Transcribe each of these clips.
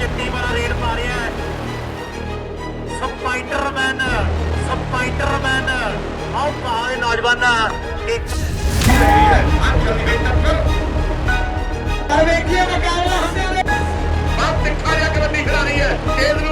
ਜਿੱਤੀ ਵਾਲਾ ਰੇਡ ਪਾ ਰਿਹਾ ਹੈ। ਸਪਾਈਡਰਮੈਨ ਸਪਾਈਡਰਮੈਨ ਆਓ ਭਾਵੇਂ ਨੌਜਵਾਨ। ਇੱਕ ਵੇਖੀਏ ਮਕਾਨਾ ਹੁੰਦੇ ਨੇ ਬਾਤ ਤਿੱਖਾ ਜਿਹਾ ਕਬੱਡੀ ਖਿਡਾਰੀ ਹੈ। ਤੇਜ਼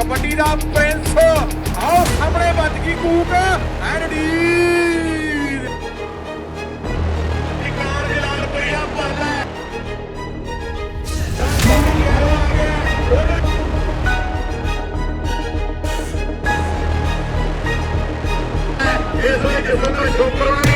ਕਬੱਡੀ ਦਾ ਪ੍ਰਿੰਸ ਆਓ ਸਾਹਮਣੇ ਵੱਜ ਗਈ ਕੂਕ ਐਂਡੀ ਇਕਾਰ ਦੇ ਲਾਲ ਪਰਿਆ ਪਰਦਾ ਇਸ ਵੇਲੇ ਜਿਸ ਨੂੰ ਸ਼ੋਕਰਾਂ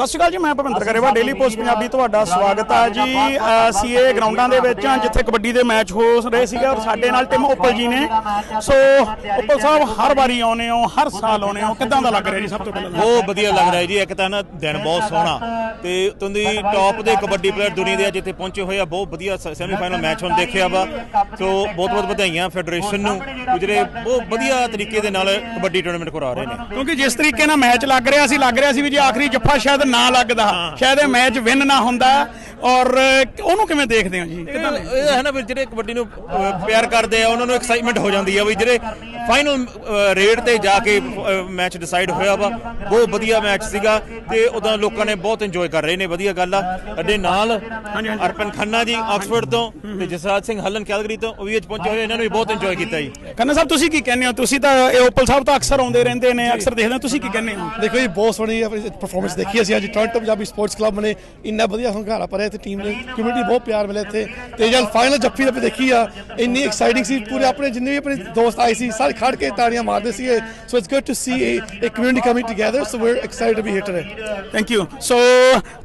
ਸਤਿ ਸ਼੍ਰੀ ਅਕਾਲ ਜੀ ਮੈਂ ਭਵਿੰਦਰ ਕਰੇਵਾ ਡੇਲੀ ਪੋਸਟ ਪੰਜਾਬੀ ਤੁਹਾਡਾ ਸਵਾਗਤ ਹੈ ਜੀ। ਅਸੀਂ ਇਹ ਗਰਾਊਂਡਾਂ ਦੇ ਵਿੱਚ ਜਿੱਥੇ ਕਬੱਡੀ ਦੇ ਮੈਚ ਹੋ ਰਹੇ ਸੀਗੇ ਔਰ ਸਾਡੇ ਨਾਲ ਟਿਮ ਉੱਪਲ ਜੀ ਨੇ। ਸੋ ਉੱਪਲ ਸਾਹਿਬ ਹਰ ਵਾਰੀ ਆਉਨੇ ਹੋ ਹਰ ਸਾਲ ਆਉਨੇ ਹੋ। ਕਿਦਾਂ ਦਾ ਲੱਗ ਰਿਹਾ ਜੀ ਸਭ ਤੋਂ ਪਹਿਲਾਂ? ਬਹੁਤ ਵਧੀਆ ਲੱਗ ਰਿਹਾ ਜੀ। ਇੱਕ ਤਾਂ ਨਾ ਦਿਨ ਬਹੁਤ ਸੋਹਣਾ। ਤੇ ਤੁਸੀਂ ਟੌਪ ਦੇ ਕਬੱਡੀ ਪਲੇਅਰ ਦੁਨੀਆ ਦੇ ਜਿੱਥੇ ਪਹੁੰਚੇ ਹੋਏ ਆ ਬਹੁਤ ਵਧੀਆ ਸੈਮੀਫਾਈਨਲ ਮੈਚ ਹੁਣ ਦੇਖਿਆ ਵਾ। ਸੋ ਬਹੁਤ ਬਹੁਤ ਵਧਾਈਆਂ ਫੈਡਰੇਸ਼ਨ ਨੂੰ ਜਿਹੜੇ ਬਹੁਤ ਵਧੀਆ ਤਰੀਕੇ ਦੇ ਨਾਲ ਕਬੱਡੀ ਟੂਰਨਾਮੈਂਟ ਕਰਾ ਰਹੇ ਨੇ। ਕਿਉਂਕਿ ਜਿਸ ਤਰੀਕੇ ਨਾਲ ਮੈਚ ਲੱਗ ਰਿਹਾ ਸੀ ਲੱਗ ਰਿਹਾ ਸੀ ਵੀ ਜੇ ਆਖਰੀ ਜੱਫਾ ਸ਼ਾਇਦ ਨਾ ਲੱਗਦਾ। ਸ਼ਾਇਦ ਇਹ ਮੈਚ ਵਿਨ ਨਾ ਹੁੰਦਾ। ਔਰ ਉਹਨੂੰ ਕਿਵੇਂ ਦੇਖਦੇ ਹੋ ਜੀ? ਕਿੱਦਾਂ ਇਹ ਹੈ? ਨਾ ਵੀ ਜਿਹੜੇ ਕਬੱਡੀ ਨੂੰ ਪਿਆਰ ਕਰਦੇ ਆ ਉਹਨਾਂ ਨੂੰ ਐਕਸਾਈਟਮੈਂਟ ਹੋ ਜਾਂਦੀ ਆ ਵੀ ਜਿਹੜੇ ਫਾਈਨਲ ਰੇਡ ਤੇ ਜਾ ਕੇ ਮੈਚ ਡਿਸਾਈਡ ਹੋਇਆ ਵਾ ਬਹੁਤ ਵਧੀਆ ਮੈਚ ਸੀਗਾ ਤੇ ਉਦਾਂ ਲੋਕਾਂ ਨੇ ਬਹੁਤ ਇੰਜੋਏ ਕਰ ਰਹੇ ਨੇ ਵਧੀਆ ਗੱਲ ਆ। ਸਾਡੇ ਨਾਲ ਅਰਪਨ ਖੰਨਾ ਜੀ ਆਕਸਫੋਰਡ ਤੋਂ ਤੇ ਜਸਰਾਜ ਸਿੰਘ ਹੱਲਨ ਕੈਲਗਰੀ ਤੋਂ ਉਹ ਵੀ ਅੱਜ ਪਹੁੰਚੇ ਹੋਏ ਇਹਨਾਂ ਨੇ ਵੀ ਬਹੁਤ ਇੰਜੋਏ ਕੀਤਾ ਜੀ। ਖੰਨਾ ਸਾਹਿਬ ਤੁਸੀਂ ਕੀ ਕਹਿੰਦੇ ਹੋ? ਤੁਸੀਂ ਤਾਂ ਇਹ ਉੱਪਲ ਸਾਹਿਬ ਤਾਂ ਅਕਸਰ ਆਉਂਦੇ ਰਹਿੰਦੇ ਨੇ ਅਕਸਰ ਦੇਖਦੇ ਹੋ ਤੁਸੀਂ ਕੀ ਕਹਿੰਦੇ ਹੋ? ਦੇਖੋ ਜੀ ਬਹੁਤ ਸੋਹਣੀ ਪਰਫਾਰਮੈਂਸ ਦੇਖੀ ਅਸੀਂ ਅੱਜ ਟੋਰਾਂਟੋ ਪੰਜਾਬੀ ਸਪੋਰਟਸ ਕਲੱਬ ਨੇ ਇੰਨਾ ਵਧੀਆ ਹੰਗਾਰਾ ਭਰਿਆ ਤੇ ਟੀਮ ਨੇ ਕਮਿਊਨਿਟੀ ਬਹੁਤ ਪਿਆਰ ਮਿਲਿਆ ਇੱਥੇ। ਤੇ ਜਦ ਫਾਈਨਲ ਜੱਫੀ ਦਾ ਦੇਖੀ ਆ ਇੰਨੀ ਐਕਸਾਈਟਿੰਗ ਸੀ ਪੂਰੇ ਆਪਣੇ ਜਿੰਨੇ ਵੀ ਆਪਣੇ ਦੋਸਤ ਆਏ ਸੀ ਸਾਰੇ ਖੜ ਕੇ ਤਾੜੀਆਂ ਮਾਰਦੇ ਸੀ so it's good to see a community coming together so we're excited to be today. Thank you so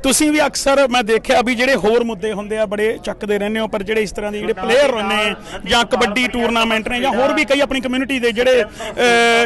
ਤੁਸੀਂ ਵੀ ਅਕਸਰ ਮੈਂ ਦੇਖਿਆ ਵੀ ਜਿਹੜੇ ਹੋਰ ਮੁੱਦੇ ਹੁੰਦੇ ਆ ਬੜੇ ਚੱਕਦੇ ਰਹਿੰਦੇ ਹੋ ਪਰ ਜਿਹੜੇ ਇਸ ਤਰ੍ਹਾਂ ਦੇ ਜਿਹੜੇ ਪਲੇਅਰ ਨੇ ਜਾਂ ਕਬੱਡੀ ਟੂਰਨਾਮੈਂਟ ਨੇ ਜਾਂ ਹੋਰ ਵੀ ਕਈ ਆਪਣੀ ਕਮਿਊਨਿਟੀ ਦੇ ਜਿਹੜੇ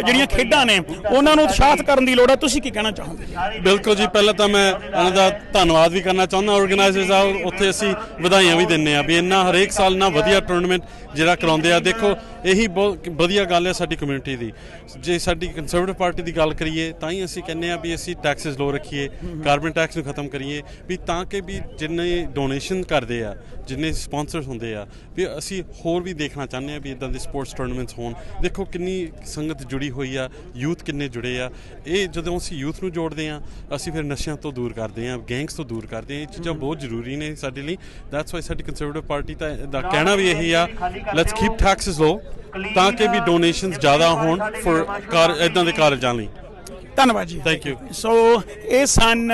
ਜਿਹੜੀਆਂ ਖੇਡਾਂ ਨੇ ਉਹਨਾਂ ਨੂੰ ਉਤਸ਼ਾਹਿਤ ਕਰਨ ਦੀ ਲੋੜ ਹੈ ਤੁਸੀਂ ਕੀ ਕਹਿਣਾ ਚਾਹੋਗੇ? ਬਿਲਕੁਲ ਜੀ ਪਹਿਲਾਂ ਤਾਂ ਮੈਂ ਇਹਨਾਂ ਦਾ ਧੰਨਵਾਦ ਵੀ ਕਰਨਾ ਚਾਹੁੰਦਾ ਆਰਗੇਨਾਈਜ਼ਰਸ ਆ ਉੱਥੇ ਅਸੀਂ ਵਧਾਈਆਂ ਵੀ ਦਿੰਨੇ ਆ ਵੀ ਇੰਨਾ ਹਰੇਕ ਸਾਲ ਨਾ ਵਧੀਆ ਟੂਰਨਾਮੈਂਟ ਜਿਹੜਾ ਕਰਾਉਂਦੇ ਆ। ਦੇਖੋ ਇਹੀ ਬਹੁਤ ਵਧੀਆ ਗੱਲ ਹੈ ਸਾਡੀ ਕਮਿਊਨਿਟੀ ਦੀ। ਜੇ ਸਾਡੀ ਕੰਸਰਵੇਟਿਵ ਪਾਰਟੀ ਦੀ ਗੱਲ ਕਰੀਏ, ਤਾਂ ਹੀ ਅਸੀਂ ਕਹਿੰਨੇ ਆ ਵੀ ਅਸੀਂ ਟੈਕਸਸ ਲੋ ਰੱਖੀਏ ਕਾਰਬਨ ਟੈਕਸ ਨੂੰ ਖਤਮ ਕਰੀਏ, ਵੀ ਤਾਂ ਕਿ ਵੀ ਜਿੰਨੇ ਡੋਨੇਸ਼ਨ ਕਰਦੇ ਆ, ਜਿੰਨੇ ਸਪਾਂਸਰਸ ਹੁੰਦੇ ਆ, ਵੀ ਅਸੀਂ ਹੋਰ ਵੀ ਦੇਖਣਾ ਚਾਹੁੰਦੇ ਆ ਵੀ ਇਦਾਂ ਦੇ ਸਪੋਰਟਸ ਟੂਰਨਾਮੈਂਟਸ ਹੋਣ। ਦੇਖੋ ਕਿੰਨੀ ਸੰਗਤ ਜੁੜੀ ਹੋਈ ਆ ਯੂਥ ਕਿੰਨੇ ਜੁੜੇ ਆ। ਇਹ ਜਦੋਂ ਅਸੀਂ ਯੂਥ ਨੂੰ ਜੋੜਦੇ ਆ ਅਸੀਂ ਫਿਰ ਨਸ਼ਿਆਂ ਤੋਂ ਦੂਰ ਕਰਦੇ ਆ ਗੈਂਗਸ ਤੋਂ ਦੂਰ ਕਰਦੇ ਆ ਇਹ ਚੀਜ਼ਾਂ ਬਹੁਤ ਜ਼ਰੂਰੀ ਨੇ ਸਾਡੇ ਲਈ। ਦੈਟਸ ਵਾਈ ਸਾਡੀ ਕੰਸਰਵੇਟਿਵ ਪਾਰਟੀ ਦਾ ਕਹਿਣਾ ਵੀ ਇਹੀ ਆ ਲੈਟਸ ਕੀਪ ਟੈਕਸਸ ਲੋ ਤਾਂ ਕਿ ਵੀ ਡੋਨੇਸ਼ਨਸ ਜ਼ਿਆਦਾ ਹੋਣ ਫॉर ਕਾਰ ਇਦਾਂ ਦੇ ਕਾਰਜਾਂ ਲਈ। ਧੰਨਵਾਦ ਜੀ। ਥੈਂਕ ਯੂ ਸੋ ਇਹ ਸਨ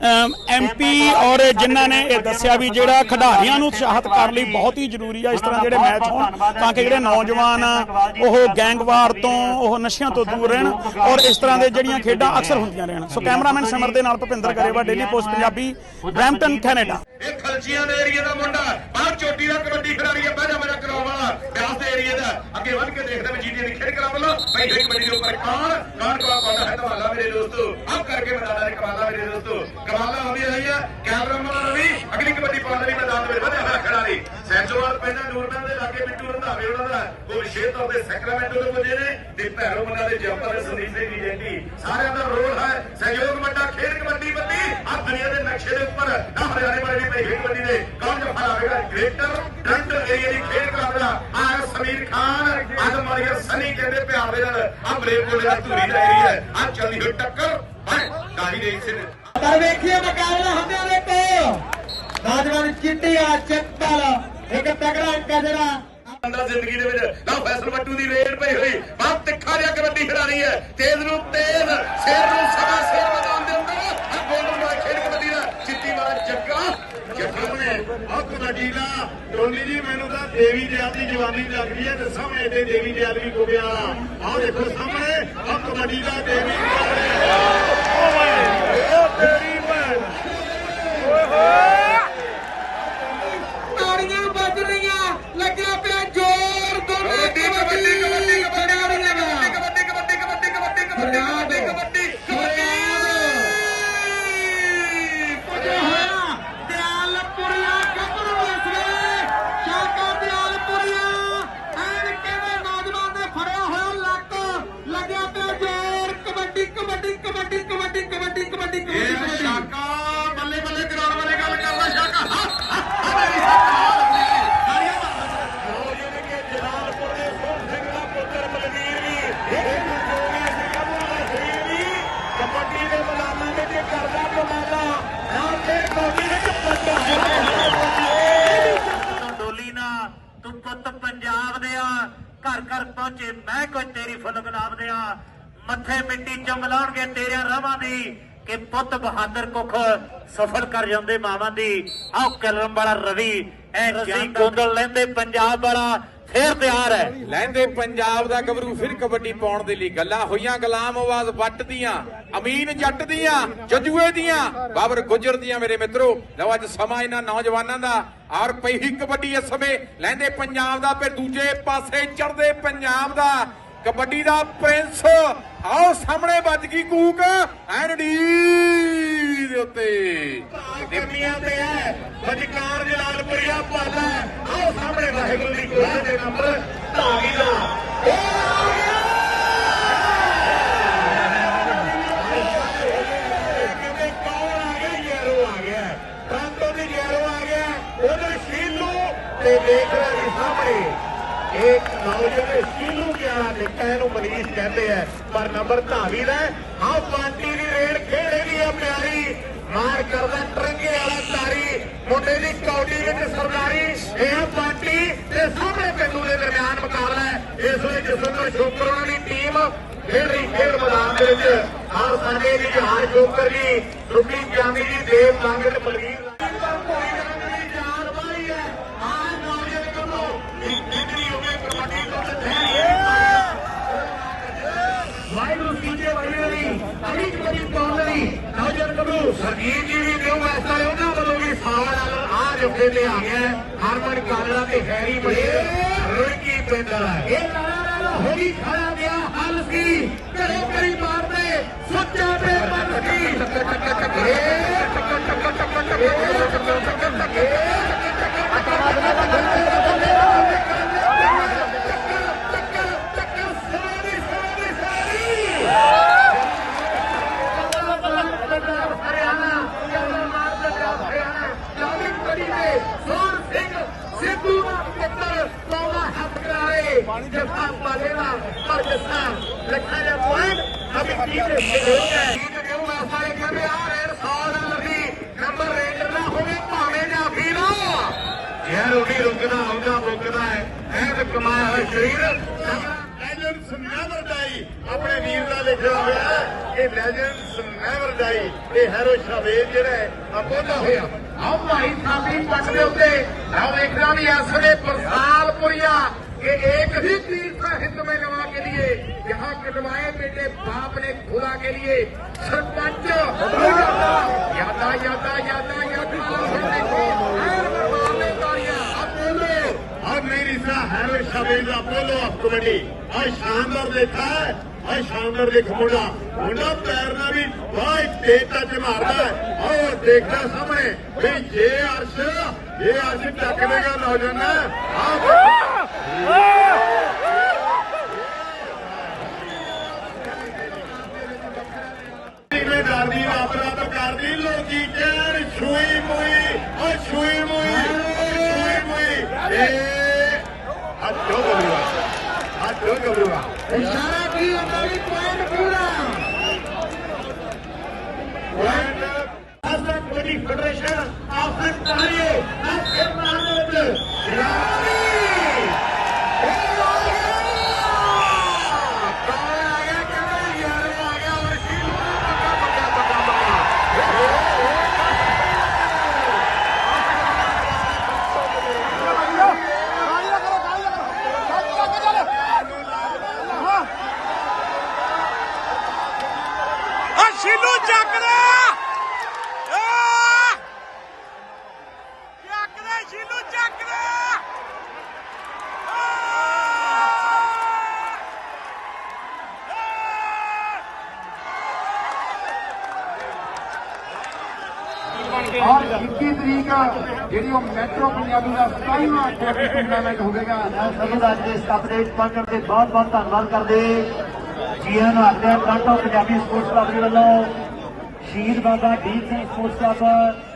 ਐਮਪੀ ਔਰ ਜਿਨ੍ਹਾਂ ਨੇ ਇਹ ਦੱਸਿਆ ਵੀ ਜਿਹੜਾ ਖਿਡਾਰੀਆਂ ਨੂੰ ਉਤਸ਼ਾਹਿਤ ਕਰਨ ਲਈ ਬਹੁਤ ਹੀ ਜ਼ਰੂਰੀ ਆ ਇਸ ਤਰ੍ਹਾਂ ਜਿਹੜੇ ਮੈਚ ਹੋਣ, ਤਾਂ ਕਿ ਜਿਹੜੇ ਨੌਜਵਾਨ ਉਹ ਗੈਂਗਵਾਰ ਤੋਂ, ਉਹ ਨਸ਼ਿਆਂ ਤੋਂ ਦੂਰ ਰਹਿਣ ਔਰ ਇਸ ਤਰ੍ਹਾਂ ਦੇ ਜਿਹੜੀਆਂ ਖੇਡਾਂ ਅਕਸਰ ਹੁੰਦੀਆਂ ਰਹਿਣ। ਸੋ ਕੈਮਰਾਮੈਨ ਸਮਰ ਦੇ ਨਾਲ Bhupinder Karewa daily post Punjabi Brampton Canada ਇਹ ਖਲਚੀਆਂ ਦੇ ਏਰੀਆ ਦਾ ਮੁੰਡਾ ਬਾਹਰ ਚੋਟੀ ਦਾ ਕਬੱਡੀ ਖਿਡਾਰੀ ਹੈ, ਪਹਿਲਾ ਮੇਰਾ ਕਰਾਉਣ ਵਾਲਾ ਬਿਆਸ ਦੇ ਏਰੀਆ ਦਾ ਅੱਗੇ ਵੱਧ ਕੇ ਦੇਖਦੇ ਵੀ ਜੀਟੀ ਦੀ ਖੇਡ ਕਰਾ ਵੱਲੋਂ। ਭਾਈ ਕਬੱਡੀ ਦੇ ਉੱਪਰ ਕੌਣ ਕੌਣ ਕੌਣ ਪਾਉਂਦਾ ਹੈ? ਧਮਾਲਾ ਮੇਰੇ ਦੋਸਤੋ। ਆਪ ਕਰਕੇ ਮੈਦਾਨ ਦੇ ਕਮਾਲਾ ਮੇਰੇ ਦੋਸਤੋ। ਕਮਾਲਾ ਹੁੰਦੀ ਰਹੀ ਹੈ। ਕੈਮਰਾਮੈਨ ਰਵੀ। ਅਗਲੀ ਕਬੱਡੀ ਪਾਉਣ ਲਈ ਮੈਦਾਨ ਦੇ ਵਿੱਚ ਵਧਿਆ ਹੋਇਆ ਖਿਡਾਰੀ। ਸੈਂਚੋਵਾਲ ਪਿੰਡ ਨੂਰਮਹਿਲ ਦੇ ਲਾਗੇ ਬਿੱਟੂ ਰੰਧਾਵੇ ਉਹਨਾਂ ਦਾ ਉਹ ਵਿਸ਼ੇਸ਼ ਤੌਰ ਤੇ ਸੈਕਰਾਮੈਂਟੋ ਤੋਂ ਪੁੱਜੇ ਨੇ। ਤੇ ਭੈਰੋ ਮੰਡਾ ਦੇ ਜੰਪਰ ਸੰਦੀਪ ਸਿੰਘ ਜੀ ਜੈਂਟੀ ਸਾਰਿਆਂ ਦਾ ਰੋਲ ਹੈ ਸਹਿਯੋਗ ਵੱਡਾ ਖੇਡ ਕਬੱਡੀ ਬੱਤੀ ਆ ਦੁਨੀਆ ਦੇ ਨਕਸ਼ੇ ਦੇ ਉੱਪਰ ਨਾ ਹਰਿਆਣੇ ਵਾਲੇ ਦੀ ਖੇਡ ਕਬੱਡੀ ਦੇ। ਕੌਣ ਜਫਾ ਲਾਵੇਗਾ? ਗ੍ਰੇਟਰ ਡੰਟ ਏਰੀਆ ਦੀ ਖੇਡ ਕਰਾਉਂਦਾ ਆ ਸਮੀਰ ਖਾਨ। ਅੱਜ ਵਾਲੀਆ ਸਨੀ ਕਹਿੰਦੇ ਪਿਆਰ ਦੇ ਨਾਲ ਆ ਬਲੇਵ ਕੋਲੇ ਦਾ ਧੂਰੀ ਦਾ ਏਰੀਆ ਆ ਚੱਲਦੀ ਹੋਈ ਟੱਕਰ। ਹੈ ਖਿਡਾਰੀ ਦੇ ਇਸੇ ਪਰ ਵੇਖੀਏ ਮੁਕਾਬਲਾ ਹੁੰਦਿਆਂ ਦੇਖੋ ਨੌਜਵਾਨ ਚਿੱਟੀਆ ਚੱਪਲ ਇੱਕ ਤਗੜਾ ਅੰਕ ਹੈ ਜਿਹੜਾ ਅੰਦਰ ਜ਼ਿੰਦਗੀ ਦੇ ਵਿੱਚ। ਲਓ ਫੈਸਲ ਬੱਟੂ ਦੀ ਰੇਡ ਪਈ ਹੋਈ। ਬਹੁਤ ਤਿੱਖਾ ਜਿਹਾ ਕਬੱਡੀ ਖਿਡਾਰੀ ਹੈ। ਤੇਜ਼ ਨੂੰ ਤੇਜ਼ ਸ਼ੇਰ ਨੂੰ ਸਵਾ ਸ਼ੇਰ ਮੈਦਾਨ ਦੇ ਅੰਦਰ। ਆ ਗੋਲਡਨ ਬਾਲ ਖੇਡ ਕਬੱਡੀ ਦਾ ਚਿੱਟੀ ਵਾਲਾ ਜੱਗਾ। ਜੱਗਾ ਨੇ ਆ ਕਬੱਡੀ ਦਾ। ਟੋਲੀ ਜੀ ਮੈਨੂੰ ਤਾਂ ਦੇਵੀ ਦਿਆਲ ਦੀ ਜਵਾਨੀ ਲੱਗ ਰਹੀ ਹੈ। ਤੇ ਸਾਹਮਣੇ ਤੇ ਦੇਵੀ ਦਿਆਲ ਵੀ ਗੋਬਿਆ ਆਹ ਦੇਖੋ ਸਾਹਮਣੇ ਆ ਕਬੱਡੀ ਦਾ ਦੇਵੀ ਤੇਰੀ ਮੱਥੇ ਮਿੱਟੀ ਚੁੰਮ ਲਾਉਣਗੇ ਤੇਰਿਆਂ ਰਵਾਂ ਦੀ ਕਿ ਪੁੱਤ ਬਹਾਦਰ ਕੁੱਖ ਸਫਲ ਕਰ ਜਾਂਦੇ ਮਾਵਾਂ ਦੀ। ਆਹ ਕਲਮ ਵਾਲਾ ਰਵੀ ਐ ਰਸੀ ਗੋਂਦਲ ਲੈਂਦੇ ਪੰਜਾਬ ਵਾਲਾ ਫੇਰ ਤਿਆਰ ਹੈ। ਲੈਂਦੇ ਪੰਜਾਬ ਦਾ ਗੱਭਰੂ ਫਿਰ ਕਬੱਡੀ ਪਾਉਣ ਦੇ ਲਈ ਗੱਲਾਂ ਹੋਈਆਂ ਗੁਲਾਮ ਆਵਾਜ਼ ਵੱਟ ਦੀਆਂ ਅਮੀਨ ਜੱਟ ਦੀਆਂ ਜਜੂਏ ਦੀਆਂ ਬਾਬਰ ਗੁੱਜਰ ਦੀਆਂ ਮੇਰੇ ਮਿੱਤਰੋ। ਲਓ ਅੱਜ ਸਮਾਂ ਇਹਨਾਂ ਨੌਜਵਾਨਾਂ ਦਾ ਔਰ ਪਈ ਕਬੱਡੀ ਇਸ ਸਮੇਂ। ਲੈਂਦੇ ਪੰਜਾਬ ਦਾ ਫਿਰ ਦੂਜੇ ਪਾਸੇ ਚੜਦੇ ਪੰਜਾਬ ਦਾ। ਕਬੱਡੀ ਦਾ ਪ੍ਰਿੰਸ ਆਓ ਸਾਹਮਣੇ ਵੱਜ ਗਈ ਕੂਕ ਐਨਡੀ ਦੇ ਉੱਤੇ। ਟਿੱਪਣੀਆਂ ਤੇ ਹੈ, ਵਜਕਾਰ ਜਲਾਲਪੁਰੀਆ ਭਾਲਾ ਆਓ ਸਾਹਮਣੇ ਵਾਹਿਗੁਰੂ ਦੀ ਗੋਦ ਦੇ ਨੰਬਰ ਧਾਵੀ ਦਾ ਕਹਿੰਦੇ ਕੌਣ ਆ ਗਿਆ ਯੈਰੋ ਆ ਗਿਆ ਪ੍ਰਾਂਤੋ ਦੀ ਯੈਰੋ ਆ ਗਿਆ ਉਧਰ ਸ਼ੀਲੂ ਤੇ ਦੇਖ ਰਿਹਾ ਜੀ ਸਾਹਮਣੇ ਇੱਕ ਨੌਜਵਾਨ ਸ਼ੀਲੂ ਕਿਹਾ ਲਿਖਿਆ ਇਹਨੂੰ ਮਨੀਸ਼ ਕਹਿੰਦੇ ਆ, ਪਰ ਨੰਬਰ ਧਾਵੀ ਦਾ ਆਹ ਪਾਰਟੀ ਦੀ ਰੇਡ ਖੇਡੇਗੀ ਆ ਪਿਆਰੀ? ਮਾਰ ਕਰਦਾ ਟਰੰਗੇ ਵਾਲਾ ਤਾਰੀ, ਮੁੰਡੇ ਦੀ ਕੌਡੀ ਵਿੱਚ ਸਰਦਾਰੀ। ਇਹ ਆ ਪਾਰਟੀ ਤੇ ਸਾਹਮਣੇ ਪਿੰਡੂ ਦੇ ਦਰਮਿਆਨ ਮੁਕਾਬਲਾ ਹੈ। ਇਸ ਵਿੱਚ ਜਸਵਿੰਦਰ ਸ਼ੋਕਰ ਉਹਨਾਂ ਦੀ ਟੀਮ ਖੇਡ ਰਹੀ ਖੇਡ ਮੈਦਾਨ ਦੇ ਵਿੱਚ। ਆਹ ਸਾਡੇ ਜੀ ਜਹਾਰ ਸ਼ੋਕਰ ਜੀ ਰੁਪੀ ਚਾਂਦੀ ਜੀ, ਦੇਵ ਲਾਂਗਟ ਬਲਵੀਰ ਵਾਹਿਗੁਰੂ ਤੀਜੇ ਵਰਨੇ ਦੀ ਅੜੀ ਕਬੀ ਕੌਮ ਦੀ ਨੌਜਵਾਨ ਕਬੂ ਸਰਜੀਤ ਜੀ ਵੀ ਦਿਓ ਐਸਾ ਉਹਨਾਂ ਵੱਲੋਂ ਵੀ ਸਾਲ ਆ ਜੁੱਫੇ ਤੇ ਆ ਗਿਆ ਹਰਮਨ ਕਾਲੜਾ ਤੇ ਹੈਰੀ ਬੜੇ ਰੁਕੀ ਪੈਂਦਾ ਇਹ ਨਾਰਾ ਹੋਰੀ ਖੜਾ ਗਿਆ। ਹਲਕੀ ਘਰੇ ਘਰੀ ਮਾਰਦੇ। ਸੁੱਚਾ ਤੇ ਮਨ ਕੀ। ਟੱਕ जवाब पालेगा और जिसका लिखा है पॉइंट अभी तीन ਸਾਰੇ ਕਹਿੰਦੇ ਆ ਰੇਡ ਫਾਲ ਲੱਗੀ ਨੰਬਰ ਰੇਡ ਨਾ ਹੋਵੇ, ਭਾਵੇਂ ਜਾਫੀ ਨਾ ਯਾਰ ਉਹਦੀ ਰੁਕਦਾ ਹੁੰਦਾ ਬੁੱਕਦਾ ਹੈ। ਐ ਤੇ ਕਮਾਇਆ ਹੋਇਆ ਸ਼ਰੀਰ। ਲੈਜੈਂਡਸ ਨੈਵਰ ਡਾਈ ਆਪਣੇ ਵੀਰ ਦਾ ਲਿਖਿਆ ਹੋਇਆ ਇਹ ਲੈਜੈਂਡਸ ਨੈਵਰ ਡਾਈ ਇਹ ਹੈਰੋ ਸ਼ਾਵੇਦ ਜਿਹੜਾ ਹੈ ਆਪੋਦਾ ਹੋਇਆ। ਆਓ ਭਾਈ ਸਾਡੀ ਪੱਟ ਦੇ ਉੱਤੇ। ਆਓ ਵੇਖਣਾ ਵੀ ਇਸ ਵੇਲੇ ਪ੍ਰਸਾਲ ਪੁਰੀਆ कि एक ही तीर था हिंद में नवा के लिए यहाँ कटवाए बेटे बाप ने खुदा के लिए सरपंच यादा यादा यादा यादा अपोलो अब मेरी सा हैरो शबीज अपोलो ऑफ कबड्डी आज शानदार देखा है आज शानदार देख मुंडा मुंडा पैर ना भी बहुत तेज टच मारता है और देखना सामने भाई ये अर्श ये अर्श टक देगा नौजवान आप Federation of the Tariff. 21 ਤਰੀਕ ਜਿਹੜੀ ਉਹ ਮੈਟਰੋ ਪੰਜਾਬੀ ਦਾ 27ਵਾਂ ਟੈਸਟ ਟੂਰਨਾਮੈਂਟ ਹੋਵੇਗਾ। ਸਭ ਦਾ ਅੱਜ ਦੇ ਸਟਾਫ ਦੇ ਪਹੁੰਚਣ ਤੇ ਬਹੁਤ ਬਹੁਤ ਧੰਨਵਾਦ ਕਰਦੇ ਜੀ ਆਇਆਂ ਨੂੰ ਆਖਦੇ ਹਾਂ ਟੋਰਾਂਟੋ ਪੰਜਾਬੀ ਸਪੋਰਟਸ ਕਲੱਬ ਵੱਲੋਂ ਸ਼ਹੀਦ ਬਾਬਾ ਦੀਪ ਸਿੰਘ ਸਪੋਰਟਸ ਕਲੱਬ